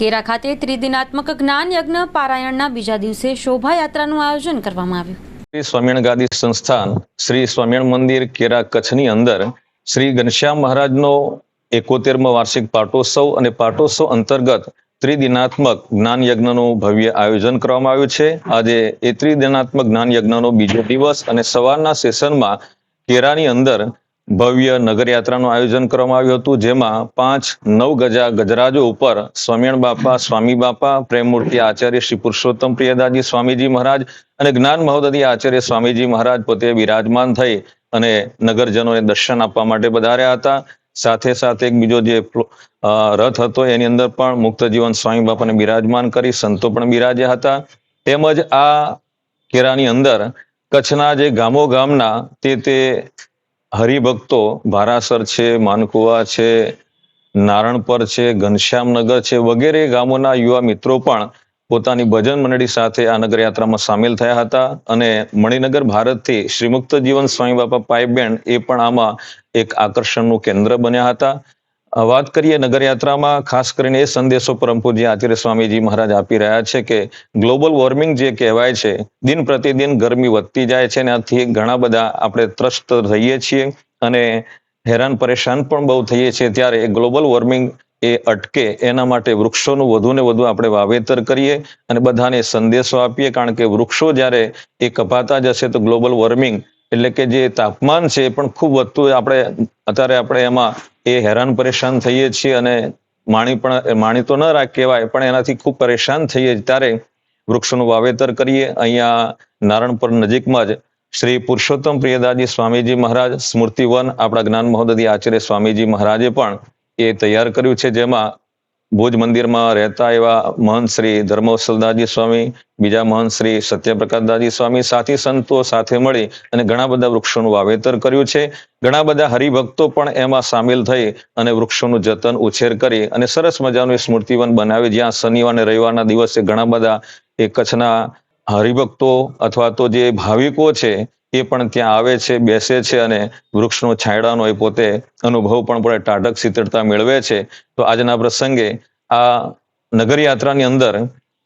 કેરા ખાતે ત્રિદિનાત્મક જ્ઞાન યજ્ઞ પારાયણના બીજા દિવસે શોભાયાત્રાનું આયોજન કરવામાં આવ્યું. શ્રી સ્વામિયણ ગાદી સંસ્થાન, શ્રી સ્વામિયણ મંદિર કેરા કચ્છની અંદર શ્રી ઘનશ્યામ મહારાજનો એકોતેરમો વાર્ષિક પાટોત્સવ અને પાટોત્સવ અંતર્ગત ત્રિદિનાત્મક જ્ઞાન યજ્ઞનું ભવ્ય આયોજન કરવામાં આવ્યું છે. આજે એ ત્રિદિનાત્મક જ્ઞાન યજ્ઞનો બીજો દિવસ અને સવારના સેશનમાં કેરાની અંદર ભવ્ય નગરયાત્રાનું આયોજન કરવામાં આવ્યું હતું, જેમાં પાંચ નવ ગજા ગજરાજો ઉપર સ્વામિયણ બાપા, સ્વામી બાપા, પ્રેમમૂર્તિ આચાર્ય શ્રી પુરુષોત્તમ પ્રિયદાજી સ્વામીજી મહારાજ અને જ્ઞાન મહોદય આચાર્ય સ્વામીજી મહારાજ પોતે બિરાજમાન થઈ અને નગરજનોને દર્શન આપવા માટે પધાર્યા હતા. સાથે સાથે એક બીજો જે રથ હતો, એની અંદર પણ મુક્ત જીવન સ્વામી બાપાને બિરાજમાન કરી સંતો પણ બિરાજ્યા હતા. તેમજ આ કેરાની અંદર કચ્છના જે ગામો ગામના તે તે હરિભક્તો ભારાસર છે, માનકુવા છે, નારણપર છે, ઘનશ્યામનગર છે વગેરે ગામોના યુવા મિત્રો પણ પોતાની ભજન મંડળી સાથે આ નગરયાત્રામાં સામેલ થયા હતા અને મણિનગર ભારતથી શ્રીમુક્ત જીવન સ્વામી બાપા પાઇપ બેન્ડ એ પણ આમાં એક આકર્ષણનું કેન્દ્ર બન્યા હતા. વાત કરીએ નગરયાત્રામાં, ખાસ કરીને એ સંદેશો પરમ પૂજ્ય આચાર્ય સ્વામીજી મહારાજ આપી રહ્યા છે કે ગ્લોબલ વોર્મિંગ જે કહેવાય છે, દિન પ્રતિદિન ગરમી વધતી જાય છે અને આથી ઘણા બધા આપણે ત્રસ્ત થઈએ છીએ અને હેરાન પરેશાન પણ બહુ થઈએ છીએ ત્યારે ગ્લોબલ વોર્મિંગ એ અટકે એના માટે વૃક્ષોનું વધુ ને વધુ આપણે વાવેતર કરીએ અને બધાને સંદેશો આપીએ કારણ કે વૃક્ષો જ્યારે એ કપાતા જશે તો ગ્લોબલ વોર્મિંગ એટલે કે જે તાપમાન છે એ પણ ખૂબ વધતું આપણે અત્યારે આપણે એમાં એ હેરાન પરેશાન થઈએ છીએ અને માણી પણ, માણી તો ન રાખ કહેવાય, પણ એનાથી ખૂબ પરેશાન થઈએ. ત્યારે વૃક્ષોનું વાવેતર કરીએ અહીંયા નારણપુર નજીકમાં જ શ્રી પુરુષોત્તમ પ્રિયદાજી સ્વામીજી મહારાજ સ્મૃતિવન આપણા જ્ઞાન મહોદય આચાર્ય સ્વામીજી મહારાજે પણ એ તૈયાર કર્યું છે, જેમાં ભુજ મંદિરમાં રહેતા એવા મહંત શ્રી ધર્મવસલદાસજી સ્વામી, બીજા મહંત શ્રી સત્યપ્રકાશદાસજી સ્વામી સાથી સંતો સાથે મળી અને ઘણા બધા વૃક્ષોનું વાવેતર કર્યું છે. ઘણા બધા હરિભક્તો પણ એમાં સામેલ થઈ અને વૃક્ષોનું જતન ઉછેર કરી અને સરસ મજાનું સ્મૃતિવન બનાવી. જ્યાં શનિવાર અને રવિવારના દિવસે ઘણા બધા એ કચ્છના હરિભક્તો અથવા તો જે ભાવિકો છે એ પણ ત્યાં આવે છે, બેસે છે અને વૃક્ષનો છાંયડાનો એ પોતે અનુભવ પણ પડે ટાઢક શીતળતા મેળવે છે. તો આજના પ્રસંગે આ નગરયાત્રાની અંદર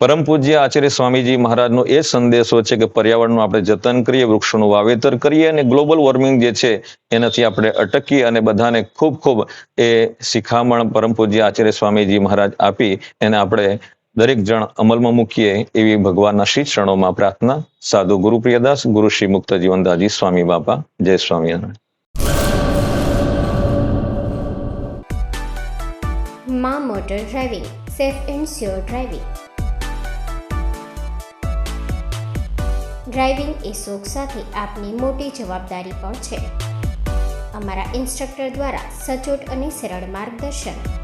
પરમ પૂજ્ય આચાર્ય સ્વામીજી મહારાજનો એ સંદેશો છે કે પર્યાવરણનું આપણે જતન કરીએ, વૃક્ષોનું વાવેતર કરીએ અને ગ્લોબલ વોર્મિંગ જે છે એનાથી આપણે અટકીએ અને બધાને ખૂબ ખૂબ એ શિખામણ પરમ પૂજ્ય આચાર્ય સ્વામીજી મહારાજ આપી. એને આપણે દરેક જણ અમલમાં મૂકીએ એવી ભગવાનના શ્રી ચરણોમાં પ્રાર્થના. સાધુ ગુરુ પ્રિયદાસ, ગુરુ શ્રી મુક્ત જીવનદાસજી સ્વામી બાપા, જય સ્વામિનારાયણમાં motor driving, safe and sure driving. Driving એ શોખ સાથે આપની મોટી જવાબદારી પણ છે. અમારા ઇન્સ્ટ્રક્ટર દ્વારા સચોટ અને સરળ માર્ગદર્શન.